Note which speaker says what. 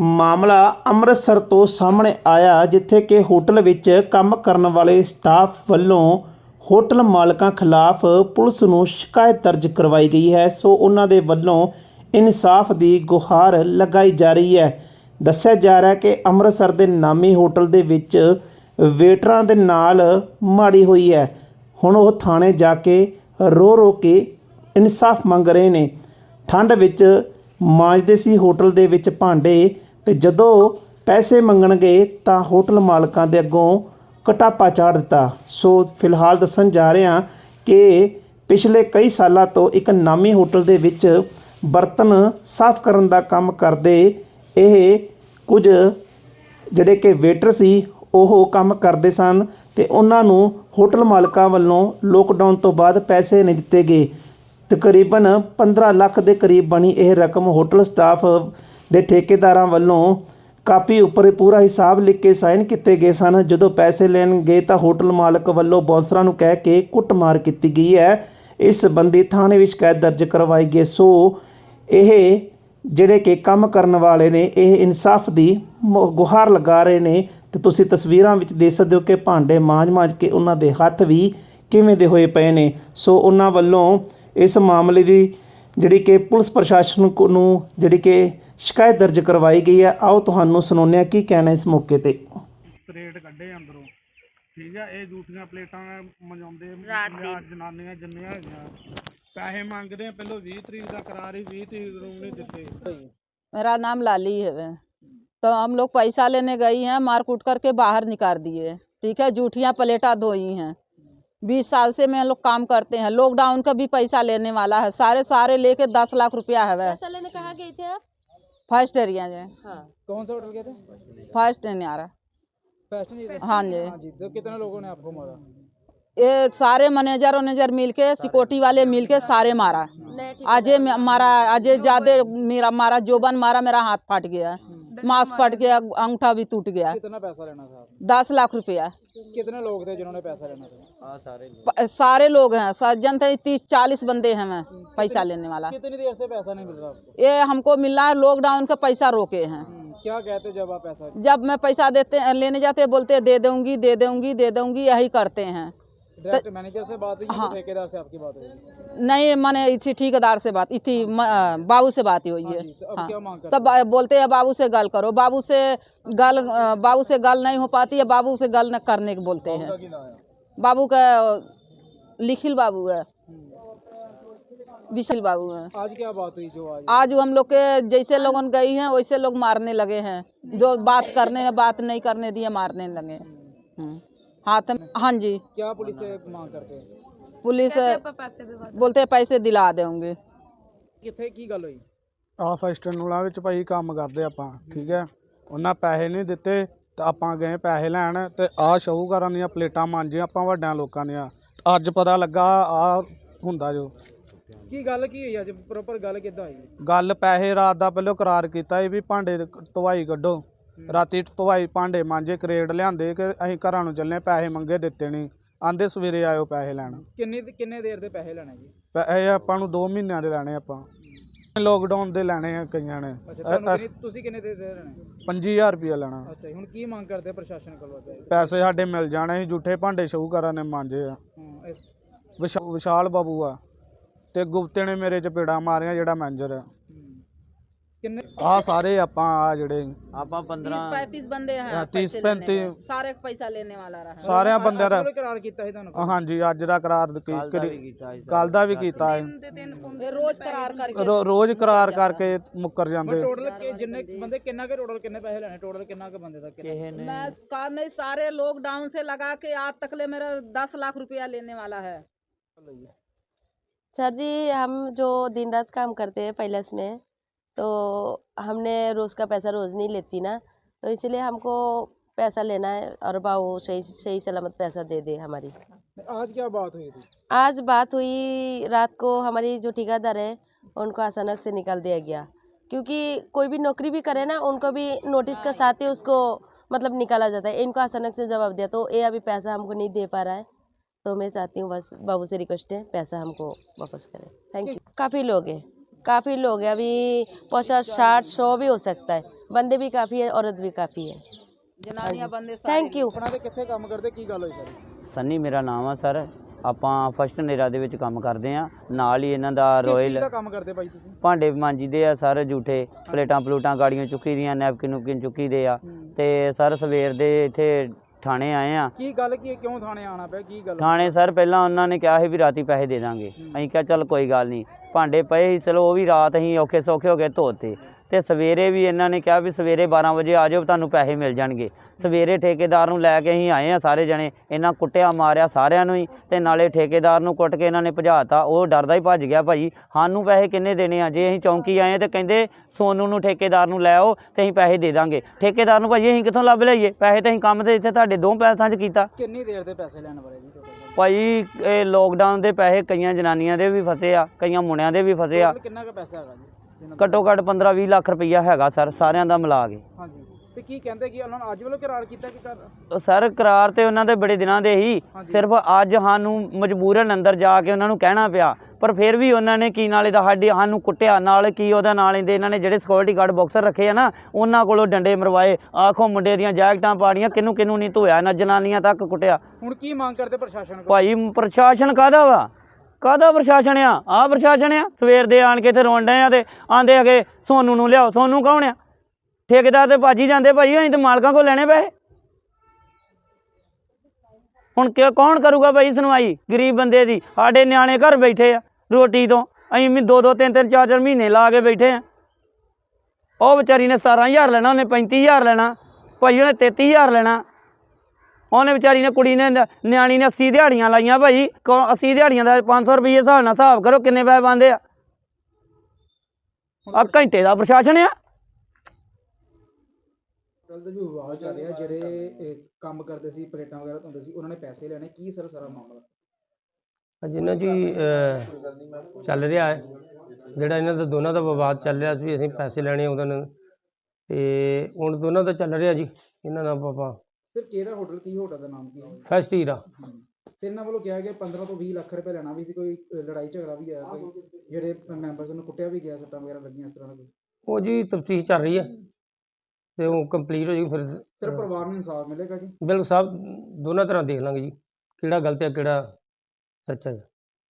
Speaker 1: ਮਾਮਲਾ ਅੰਮ੍ਰਿਤਸਰ ਤੋਂ ਸਾਹਮਣੇ ਆਇਆ, ਜਿੱਥੇ ਕਿ ਹੋਟਲ ਵਿੱਚ ਕੰਮ ਕਰਨ ਵਾਲੇ ਸਟਾਫ ਵੱਲੋਂ ਹੋਟਲ ਮਾਲਕਾਂ ਖਿਲਾਫ ਪੁਲਿਸ ਨੂੰ ਸ਼ਿਕਾਇਤ ਦਰਜ ਕਰਵਾਈ ਗਈ ਹੈ। ਸੋ ਉਹਨਾਂ ਦੇ ਵੱਲੋਂ ਇਨਸਾਫ ਦੀ ਗੁਹਾਰ ਲਗਾਈ ਜਾ ਰਹੀ ਹੈ। ਦੱਸਿਆ ਜਾ ਰਿਹਾ ਹੈ ਕਿ ਅੰਮ੍ਰਿਤਸਰ ਦੇ ਨਾਮੀ ਹੋਟਲ ਦੇ ਵਿੱਚ ਵੇਟਰਾਂ ਦੇ ਨਾਲ ਮਾੜੀ ਹੋਈ ਹੈ। ਹੁਣ ਉਹ ਥਾਣੇ ਜਾ ਕੇ ਰੋ ਰੋ ਕੇ ਇਨਸਾਫ ਮੰਗ ਰਹੇ ਨੇ। ਠੰਡ ਵਿੱਚ ਮਾਂਜਦੇ ਸੀ ਹੋਟਲ ਦੇ ਵਿੱਚ ਭਾਂਡੇ ਤੇ ਜਦੋਂ ਪੈਸੇ ਮੰਗਣਗੇ ਤਾਂ ਹੋਟਲ ਮਾਲਕਾਂ ਦੇ ਅੱਗੋਂ ਕਟਾਪਾ ਚਾੜ ਦਿੱਤਾ। ਸੋ ਫਿਲਹਾਲ ਦੱਸਣ ਜਾ ਰਹੇ ਹਾਂ ਕਿ ਪਿਛਲੇ ਕਈ ਸਾਲਾਂ ਤੋਂ ਇੱਕ ਨਾਮੀ ਹੋਟਲ ਦੇ ਵਿੱਚ ਬਰਤਨ ਸਾਫ਼ ਕਰਨ ਦਾ ਕੰਮ ਕਰਦੇ ਇਹ ਕੁਝ ਜਿਹੜੇ ਕਿ ਵੇਟਰ ਸੀ, ਉਹ ਕੰਮ ਕਰਦੇ ਸਨ ਤੇ ਉਹਨਾਂ ਨੂੰ ਹੋਟਲ ਮਾਲਕਾਂ ਵੱਲੋਂ ਲੋਕਡਾਊਨ ਤੋਂ ਬਾਅਦ ਪੈਸੇ ਨਹੀਂ ਦਿੱਤੇ ਗਏ। ਤਕਰੀਬਨ 15 ਲੱਖ ਦੇ ਕਰੀਬ ਬਣੀ ਇਹ ਰਕਮ ਹੋਟਲ ਸਟਾਫ ਦੇ ਠੇਕੇਦਾਰਾਂ ਵੱਲੋਂ ਕਾਪੀ ਉੱਪਰ ਪੂਰਾ ਹਿਸਾਬ ਲਿਖ ਕੇ ਸਾਈਨ ਕੀਤੇ ਗਏ ਸਨ। ਜਦੋਂ ਪੈਸੇ ਲੈਣ ਗਏ ਤਾਂ ਹੋਟਲ ਮਾਲਕ ਵੱਲੋਂ ਬੌਂਸਰਾਂ ਨੂੰ ਕਹਿ ਕੇ ਕੁੱਟਮਾਰ ਕੀਤੀ ਗਈ ਹੈ। ਇਸ ਸੰਬੰਧੀ ਥਾਣੇ ਵਿੱਚ ਸ਼ਿਕਾਇਤ ਦਰਜ ਕਰਵਾਈ ਗਈ ਸੋ ਇਹ ਜਿਹੜੇ ਕਿ ਕੰਮ ਕਰਨ ਵਾਲੇ ਨੇ, ਇਹ ਇਨਸਾਫ ਦੀ ਮ- ਗੁਹਾਰ ਲਗਾ ਰਹੇ ਨੇ। ਤੇ ਤੁਸੀਂ ਤਸਵੀਰਾਂ ਵਿੱਚ ਦੇਖ ਸਕਦੇ ਹੋ ਕਿ ਭਾਂਡੇ ਮਾਂਜ-ਮਾਂਜ ਕੇ ਉਹਨਾਂ ਦੇ ਹੱਥ ਵੀ ਕਿਵੇਂ ਦੇ ਹੋਏ ਪਏ ਨੇ। ਸੋ ਉਹਨਾਂ ਵੱਲੋਂ ਇਸ ਮਾਮਲੇ ਦੀ ਜਿਹੜੀ ਕਿ ਪੁਲਿਸ ਪ੍ਰਸ਼ਾਸਨ ਕੋ- ਨੂੰ ਜਿਹੜੀ ਕਿ ਸ਼ਿਕਾਇਤ ਦਰਜ ਕਰਵਾਈ ਗਈ ਹੈ ਆਓ ਤੁਹਾਨੂੰ ਸੁਣਾਉਂਦੇ ਹਾਂ ਕੀ ਕਹਿਣਾ ਇਸ ਮੌਕੇ ਤੇ
Speaker 2: ਤਰੇੜ ਕੱਢੇ ਅੰਦਰੋਂ ਠੀਕ ਆ ਇਹ ਜੂਠੀਆਂ ਪਲੇਟਾਂ ਮਜਾਉਂਦੇ ਜਨਾਨੀਆਂ ਜਿੰਨੀਆਂ ਹੈਗੀਆਂ ਪੈਸੇ ਮੰਗਦੇ ਆ ਪਹਿਲਾਂ 20 ਤਰੀਕ ਦਾ ਕਰਾਰ ਹੀ 20 ਤਰੀਕ ਨੂੰ ਨਹੀਂ ਦਿੱਤੇ
Speaker 3: मेरा नाम लाली है तो हम लोग पैसा लेने गई हैं मार कूट करके बाहर निकाल दिए ठीक है जूठियाँ प्लेटा धोई हैं बीस साल से मैं लोग काम करते हैं लॉकडाउन का भी पैसा लेने वाला है सारे सारे लेके दस लाख रुपया है वह
Speaker 4: पैसा लेने कहाँ गए थे आप
Speaker 3: फर्स्ट एरिया जो
Speaker 4: हाँ
Speaker 2: कौन सा होटल गए थे
Speaker 3: फर्स्ट नहीं आ रहा
Speaker 2: फैशन
Speaker 3: हाँ जी
Speaker 2: जी तो कितने लोगों ने आपको मारा
Speaker 3: ये सारे मैनेजर वनेजर मिल के सिक्योरिटी वाले मिल के सारे मारा
Speaker 4: नहीं ठीक
Speaker 3: अजय में- मारा अजय ज्यादा मेरा मारा जोबन मारा मेरा हाथ फट गया मास्क फट गया अंगूठा भी टूट गया।
Speaker 2: कितना पैसा लेना था
Speaker 3: दस लाख रुपया।
Speaker 2: कितने लोग थे जिन्होंने पैसा लेना था? हाँ सारे
Speaker 3: प- सारे लोग हैं। सज्जन थे तीस चालीस बंदे हैं मैं पैसा लेने वाला।
Speaker 2: कितनी देर से पैसा नहीं मिल रहा आपको?
Speaker 3: ये हमको मिल रहा है लॉकडाउन का पैसा रोके हैं।
Speaker 2: क्या कहते जब आप पैसा
Speaker 3: जब मैं पैसा देते लेने जाते बोलते दे दूँगी दे दूँगी दे दूँगी यही करते हैं।
Speaker 2: डायरेक्ट मैनेजर से बात हुई
Speaker 3: हाँ।
Speaker 2: ठेकेदार से आपकी बात हुई?
Speaker 3: नहीं मैंने इसी ठेकेदार से बात इसी बाबू से बात ही हुई है
Speaker 2: तो
Speaker 3: हाँ।
Speaker 2: क्या मांग
Speaker 3: तब बोलते हैं बाबू से गल करो बाबू से गल बाबू से गल नहीं हो पाती है बाबू से गल न करने के बोलते हैं। बाबू का लिखिल बाबू है। विशल बाबू है।
Speaker 2: आज क्या बात हुई जो आज?
Speaker 3: आज हम लोग के जैसे लोगन गई हैं वैसे लोग मारने लगे हैं। जो बात करने हैं बात नहीं करने दिए मारने लगे। हम्म। हाथ में हाँ जी
Speaker 2: क्या पुलिस से मांग करते हैं
Speaker 3: पुलिस बोलते हैं पैसे दिला देंगे
Speaker 2: ਕਿੱਥੇ ਕੀ ਗੱਲ ਹੋਈ
Speaker 5: ਆ ਫੈਸਟਨ ਨੂਲਾ ਵਿੱਚ ਭਾਈ ਕੰਮ ਕਰਦੇ ਆਪਾਂ ਠੀਕ ਹੈ ਉਹਨਾਂ ਪੈਸੇ ਨਹੀਂ ਦਿੱਤੇ ਤਾਂ ਆਪਾਂ ਗਏ ਪੈਸੇ ਲੈਣ ਤੇ ਆ ਸ਼ਾਹੂਕਾਰਾਂ ਦੀਆਂ ਪਲੇਟਾਂ ਮਾਂਜੀਆਂ ਆਪਾਂ ਵੱਡਿਆਂ ਲੋਕਾਂ ਦੀਆਂ ਅੱਜ ਪਤਾ ਲੱਗਾ ਆ ਹੁੰਦਾ ਜੋ
Speaker 2: ਕੀ ਗੱਲ ਕੀ ਹੋਈ ਅੱਜ ਪ੍ਰੋਪਰ ਗੱਲ ਕਿੱਦਾਂ ਹੋਈ
Speaker 5: ਗੱਲ ਪੈਸੇ ਰਾਤ ਦਾ ਪਹਿਲਾਂ ਕਰਾਰ ਕੀਤਾ ਸੀ ਵੀ ਭਾਂਡੇ ਦੀ ਧਵਾਈ ਕੱਢੋ ਰਾਤੀ ਧਵਾਈ ਭਾਂਡੇ ਮਾਂਜੇ ਕਰੇਡ ਲਿਆਂਦੇ ਕਿ ਅਸੀਂ ਘਰਾਂ ਨੂੰ ਚੱਲੇ ਪੈਸੇ ਮੰਗੇ ਦਿੱਤੇ ਨਹੀਂ। ਆਂਦੇ ਸਵੇਰੇ ਆਇਓ ਪੈਸੇ ਲੈਣ।
Speaker 2: ਕਿੰਨੇ ਕਿੰਨੇ ਦੇਰ ਦੇ ਪੈਸੇ ਲੈਣੇ ਜੀ?
Speaker 5: ਪੈਸੇ ਆਪਾਂ ਨੂੰ 2 ਮਹੀਨਿਆਂ ਦੇ ਲੈਣੇ ਆਪਾਂ। ਲੋਕਡਾਊਨ ਦੇ ਲੈਣੇ ਆ ਕਈਆਂ ਨੇ।
Speaker 2: ਤੁਸੀਂ ਕਿੰਨੇ ਦੇ ਦੇ ਲੈਣੇ?
Speaker 5: 25000 ਰੁਪਇਆ ਲੈਣਾ।
Speaker 2: ਅੱਛਾ ਹੁਣ ਕੀ ਮੰਗ ਕਰਦੇ ਪ੍ਰਸ਼ਾਸਨ ਕੋਲੋਂ
Speaker 5: ਪੈਸੇ ਸਾਡੇ ਮਿਲ ਜਾਣੇ ਸੀ ਜੂਠੇ ਭਾਂਡੇ ਸ਼ਾਹੂਕਾਰਾਂ ਨੇ ਮਾਂਜੇ ਆ। ਵਿਸ਼ਾਲ ਬਾਬੂ ਆ। ਤੇ ਗੁਪਤੇ ਨੇ ਮੇਰੇ ਚਪੇੜਾ ਮਾਰੀਆਂ ਜਿਹੜਾ ਮੈਨੇਜਰ ਆ।
Speaker 2: ਕਿੰਨੇ
Speaker 5: ਆ ਸਾਰੇ ਆਪਾਂ ਆ ਜਿਹੜੇ
Speaker 2: ਆਪਾਂ
Speaker 3: तीस पैंतीस बंदे हैं
Speaker 5: हाँ, तीस
Speaker 3: पैसे लेने
Speaker 5: पैंतीस।
Speaker 3: में। सारे पैसा लेने वाला रहा
Speaker 5: ਸਾਰਿਆਂ ਬੰਦਿਆਂ ਦਾ
Speaker 2: ਕੋਲ ਕਰਾਰ ਕੀਤਾ ਸੀ ਤੁਹਾਨੂੰ
Speaker 5: ਹਾਂਜੀ ਅੱਜ ਦਾ ਕਰਾਰ ਕੱਲ ਦਾ ਵੀ ਕੀਤਾ ਹੈ
Speaker 3: ये रोज करार करके
Speaker 5: ਰੋ- ਰੋਜ਼ ਕਰਾਰ ਕਰਕੇ ਮੁੱਕਰ ਜਾਂਦੇ
Speaker 2: ਟੋਟਲ ਜਿੰਨੇ ਬੰਦੇ ਕਿੰਨਾ ਕੇ ਟੋਟਲ ਕਿੰਨੇ ਪੈਸੇ ਲੈਣੇ ਟੋਟਲ ਕਿੰਨਾ ਕੇ ਬੰਦੇ ਦਾ ਕਿੰਨੇ
Speaker 3: मैं काम में सारे लॉकडाउन से लगा के आज तक ले मेरा दस लाख रुपया लेने वाला है
Speaker 4: सर जी हम जो दिन रात काम करते हैं पैलेस में तो हमने रोज़ का पैसा रोज़ नहीं लेती ना तो इसलिए हमको पैसा लेना है और बाबू सही सही सलामत पैसा दे दे हमारी।
Speaker 2: आज क्या बात हुई थी?
Speaker 4: आज बात हुई रात को हमारी जो ठेकेदार है उनको अचानक से निकाल दिया गया। क्योंकि कोई भी नौकरी भी करे ना उनको भी नोटिस के साथ ही उसको मतलब निकाला जाता है। इनको अचानक से जवाब दिया तो ये अभी पैसा हमको नहीं दे पा रहा है। तो मैं चाहती हूँ बस बाबू से रिक्वेस्ट है पैसा हमको वापस करें। थैंक यू काफ़ी लोग हैं। काफ़ी लोग हैं अभी पचास साठ सौ भी हो सकता है बंदे भी काफ़ी है औरत भी काफ़ी है
Speaker 3: जनानियां बंदे
Speaker 4: थैंक यू
Speaker 2: ਆਪਣਾ ਤੇ ਕਿੱਥੇ ਕੰਮ ਕਰਦੇ ਕੀ ਗੱਲ ਹੋਈ ਸਰ
Speaker 6: ਸੰਨੀ ਮੇਰਾ ਨਾਮ ਆ ਸਰ ਆਪਾਂ ਫਸਟ ਨੇਰਾ ਦੇ ਵਿੱਚ ਕੰਮ ਕਰਦੇ ਆ ਨਾਲ ਹੀ ਇਹਨਾਂ ਦਾ
Speaker 2: ਕਿਸ ਚੀਜ਼
Speaker 6: ਰੋਇਲ
Speaker 2: ਦਾ ਕੰਮ ਕਰਦੇ ਭਾਈ ਤੁਸੀਂ
Speaker 6: ਭਾਂਡੇ ਮਾਂਜੀਦੇ ਆ ਸਰ ਜੂਠੇ ਪਲੇਟਾਂ ਪਲੂਟਾਂ ਗਾੜੀਆਂ ਚੁੱਕੀ ਦੀਆਂ ਨੈਪਕਿਨ ਨੁਪਕਿਨ ਚੁੱਕੀ ਦੇ ਆ ਤੇ ਸਰ ਸਵੇਰ ਦੇ ਇੱਥੇ ਥਾਣੇ ਆਏ ਆ।
Speaker 2: ਕੀ ਗੱਲ ਕੀ ਹੈ? ਕਿਉਂ ਥਾਣੇ ਆਣਾ ਪਿਆ? ਕੀ ਗੱਲ?
Speaker 6: ਥਾਣੇ ਸਰ ਪਹਿਲਾਂ ਉਹਨਾਂ ਨੇ ਕਿਹਾ ਸੀ ਵੀ ਰਾਤੀ ਪੈਸੇ ਦੇ ਦਾਂਗੇ। ਅਸੀਂ ਕਿਹਾ ਚੱਲ ਕੋਈ ਗੱਲ ਨਹੀਂ। ਭਾਂਡੇ ਪਏ ਸੀ ਚਲੋ ਉਹ ਵੀ ਰਾਤ ਅਸੀਂ ਔਖੇ ਸੌਖੇ ਹੋ ਕੇ ਧੋਤੇ। ਤੇ ਸਵੇਰੇ ਵੀ ਇਹਨਾਂ ਨੇ ਕਿਹਾ ਵੀ ਸਵੇਰੇ 12 ਵਜੇ ਆ ਜਾਓ ਤੁਹਾਨੂੰ ਪੈਸੇ ਮਿਲ ਜਾਣਗੇ। ਸਵੇਰੇ ਠੇਕੇਦਾਰ ਨੂੰ ਲੈ ਕੇ ਅਸੀਂ ਆਏ ਆ ਸਾਰੇ ਜਣੇ। ਇਹਨਾਂ ਕੁੱਟਿਆ ਮਾਰਿਆ ਸਾਰਿਆਂ ਨੂੰ ਹੀ ਤੇ ਨਾਲੇ ਠੇਕੇਦਾਰ ਨੂੰ ਕੁੱਟ ਕੇ ਇਹਨਾਂ ਨੇ ਭਜਾਤਾ। ਉਹ ਡਰਦਾ ਹੀ ਭੱਜ ਗਿਆ ਭਾਈ। ਸਾਨੂੰ ਪੈਸੇ ਕਿੰਨੇ ਦੇਣੇ ਆ? ਜੇ ਅਸੀਂ ਚੌਂਕੀ ਆਏ ਤੇ ਕਹਿੰਦੇ ਸੋਨੂ ਨੂੰ ਠੇਕੇਦਾਰ ਨੂੰ ਲੈ ਆਓ ਤੇ ਅਸੀਂ ਪੈਸੇ ਦੇ ਦਾਂਗੇ। ਠੇਕੇਦਾਰ ਨੂੰ ਭਾਈ ਅਸੀਂ ਕਿੱਥੋਂ ਲੱਭ ਲਈਏ? ਪੈਸੇ ਤੇ ਅਸੀਂ ਕੰਮ ਤੇ ਇੱਥੇ ਤੁਹਾਡੇ ਦੋ ਪੈਸਿਆਂ 'ਚ ਕੀਤਾ।
Speaker 2: ਕਿੰਨੀ ਦੇਰ ਦੇ ਪੈਸੇ ਲੈਣ ਵਾਲੇ ਜੀ
Speaker 6: ਭਾਈ ਇਹ ਲੋਕਡਾਊਨ ਦੇ ਪੈਸੇ ਕਈਆਂ ਜਨਾਨੀਆਂ ਦੇ ਵੀ ਫਸੇ ਆ ਕਈਆਂ ਮੁੰਡਿਆਂ ਦੇ ਵੀ ਫਸੇ ਆ।
Speaker 2: ਕਿੰਨਾ ਕੁ ਪੈਸਾ ਹੈਗਾ ਜੀ?
Speaker 6: ਘੱਟੋ ਘੱਟ 15 20 ਲੱਖ ਰੁਪਈਆ ਹੈਗਾ ਸਰ ਸਾਰਿਆਂ ਦਾ ਮਿਲਾ ਕੇ।
Speaker 2: ਹਾਂਜੀ। ਤੇ ਕੀ ਕਹਿੰਦੇ ਕਿ ਉਹਨਾਂ ਨੂੰ ਅੱਜ ਵੱਲੋਂ ਕਰਾਰ ਕੀਤਾ ਕਿ ਕਰ
Speaker 6: ਸਰ ਕਰਾਰ ਤੇ ਉਹਨਾਂ ਦੇ ਬੜੇ ਦਿਨਾਂ ਦੇ ਹੀ। ਸਿਰਫ ਅੱਜ ਸਾਨੂੰ ਮਜਬੂਰਨ ਅੰਦਰ ਜਾ ਕੇ ਉਹਨਾਂ ਨੂੰ ਕਹਿਣਾ ਪਿਆ। ਪਰ ਫਿਰ ਵੀ ਉਹਨਾਂ ਨੇ ਕੀ ਨਾਲੇ ਦਾ ਸਾਡੀ ਸਾਨੂੰ ਕੁੱਟਿਆ ਨਾਲ ਕੀ ਉਹਦਾ ਨਾਲ ਇਹਦੇ ਇਹਨਾਂ ਨੇ ਜਿਹੜੇ ਸਿਕਿਉਰਿਟੀ ਗਾਰਡ ਬਾਕਸਰ ਰੱਖੇ ਆ ਨਾ ਉਹਨਾਂ ਕੋਲੋਂ ਡੰਡੇ ਮਰਵਾਏ ਆਖੋ ਮੁੰਡੇ ਦੀਆਂ ਜੈਕਟਾਂ ਪਾੜੀਆਂ ਕਿਨੂੰ ਕਿਨੂੰ ਨਹੀਂ ਧੋਇਆ ਨਾ ਜਨਾਨੀਆਂ ਤੱਕ ਕੁੱਟਿਆ।
Speaker 2: ਹੁਣ ਕੀ ਮੰਗ ਕਰਦੇ ਪ੍ਰਸ਼ਾਸਨ ਕੋਲ?
Speaker 6: ਭਾਈ ਪ੍ਰਸ਼ਾਸਨ ਕਾਹਦਾ ਵਾ? ਕਾਹਦਾ ਪ੍ਰਸ਼ਾਸਨ ਆ? ਆ ਪ੍ਰਸ਼ਾਸਨ ਆ? ਸਵੇਰ ਦੇ ਆਣ ਕੇ ਇੱਥੇ ਰੋਣ ਡਏ ਆ ਤੇ ਆਂਦੇ ਹੈਗੇ, ਸੋਨੂੰ ਨੂੰ ਲਿਆਓ, ਸੋਨੂੰ ਕੌਣ ਆ? ਠੇਕੇਦਾਰ ਤੇ ਭਾਜੀ ਜਾਂਦੇ ਭਾਈ ਅਸੀਂ ਤੇ ਮਾਲਕਾਂ ਕੋਲ ਲੈਣੇ ਪੈਸੇ। ਹੁਣ ਕਿ ਕੌਣ ਕਰੂਗਾ ਭਾਈ ਸੁਣਵਾਈ? ਗਰੀਬ ਬੰਦੇ ਦੀ। ਸਾਡੇ ਨਿਆਣੇ ਘਰ ਬੈਠੇ ਆ, ਰੋਟੀ ਤੋਂ। ਅਸੀਂ ਵੀ ਦੋ ਦੋ ਤਿੰਨ ਤਿੰਨ, ਚਾਰ ਚਾਰ ਮਹੀਨੇ ਲਾ ਕੇ ਬੈਠੇ ਆ। ਉਹ ਵਿਚਾਰੀ ਨੇ 17000 ਲੈਣਾ, ਉਹਨੇ 35000 ਲੈਣਾ। ਭਾਈ ਉਹਨੇ 33000 ਲੈਣਾ। ਉਹਨੇ ਵਿਚਾਰੀ ਨੇ ਕੁੜੀ ਨੇ ਨਿਆਣੀ ਨੇ 80 ਦਿਹਾੜੀਆਂ ਲਾਈਆਂ ਭਾਈ ਕੌ- 80 ਦਿਹਾੜੀਆਂ ਦਾ 500 ਰੁਪਏ ਹਿਸਾਬ ਨਾਲ ਹਿਸਾਬ ਕਰੋ ਕਿੰਨੇ ਪੈਸੇ ਬੰਦੇ ਆ। ਆ ਘੰਟੇ ਦਾ ਪ੍ਰਸ਼ਾਸਨ ਆ।
Speaker 2: ਕੱਲ ਦਾ ਜੋ ਵਿਵਾਦ ਚੱਲ ਰਿਹਾ ਜਿਹੜੇ ਇਹ ਕੰਮ ਕਰਦੇ ਸੀ ਪਲੇਟਾਂ ਵਗੈਰਾ ਧੋਂਦੇ ਸੀ ਉਹਨਾਂ ਨੇ ਪੈਸੇ ਲੈਣੇ ਕੀ ਸਰ ਸਾਰਾ ਮਾਮਲਾ?
Speaker 7: ਅੱਜ ਇਹਨਾਂ ਜੀ ਚੱਲ ਰਿਹਾ ਹੈ ਜਿਹੜਾ ਇਹਨਾਂ ਦਾ ਦੋਨਾਂ ਦਾ ਵਿਵਾਦ ਚੱਲ ਰਿਹਾ ਸੀ ਅਸੀਂ ਪੈਸੇ ਲੈਣੇ ਉਹਨਾਂ ਨੇ ਤੇ ਹੁਣ ਦੋਨਾਂ ਦਾ ਚੱਲ ਰਿਹਾ ਜੀ ਇਹਨਾਂ ਦਾ ਪਾਪਾ
Speaker 2: ਸਰ ਕਿਹੜਾ ਹੋਟਲ ਕੀ ਹੋਟਲ ਦਾ ਨਾਮ ਕੀ ਹੈ?
Speaker 7: ਫਸਟ ਹੀਰਾ।
Speaker 2: ਤੇ ਇਹਨਾਂ ਵੱਲੋਂ ਕਿਹਾ ਗਿਆ 15 ਤੋਂ 20 ਲੱਖ ਰੁਪਏ ਲੈਣਾ ਵੀ ਸੀ ਕੋਈ ਲੜਾਈ ਝਗੜਾ ਵੀ ਆਇਆ ਕੋਈ ਜਿਹੜੇ ਮੈਂਬਰਸ ਨੂੰ ਕੁੱਟਿਆ ਵੀ ਗਿਆ ਸੱਟਾਂ ਵਗੈਰਾ ਲੱਗੀਆਂ ਇਸ ਤਰ੍ਹਾਂ ਦਾ
Speaker 7: ਉਹ ਜੀ ਤਫਤੀਸ਼ ਚੱਲ ਰਹੀ ਹੈ ਤੇ ਉਹ ਕੰਪਲੀਟ ਹੋ ਜਾਏਗੀ ਫਿਰ।
Speaker 2: ਸਰ ਪਰਿਵਾਰ ਨੂੰ ਇਨਸਾਫ ਮਿਲੇਗਾ ਜੀ?
Speaker 7: ਬਿਲਕੁਲ ਸਭ ਦੋਨਾਂ ਤਰ੍ਹਾਂ ਦੇਖ ਲਾਂਗੇ ਜੀ ਕਿਹੜਾ ਗਲਤ ਹੈ ਕਿਹੜਾ ਸੱਚਾ ਹੈ।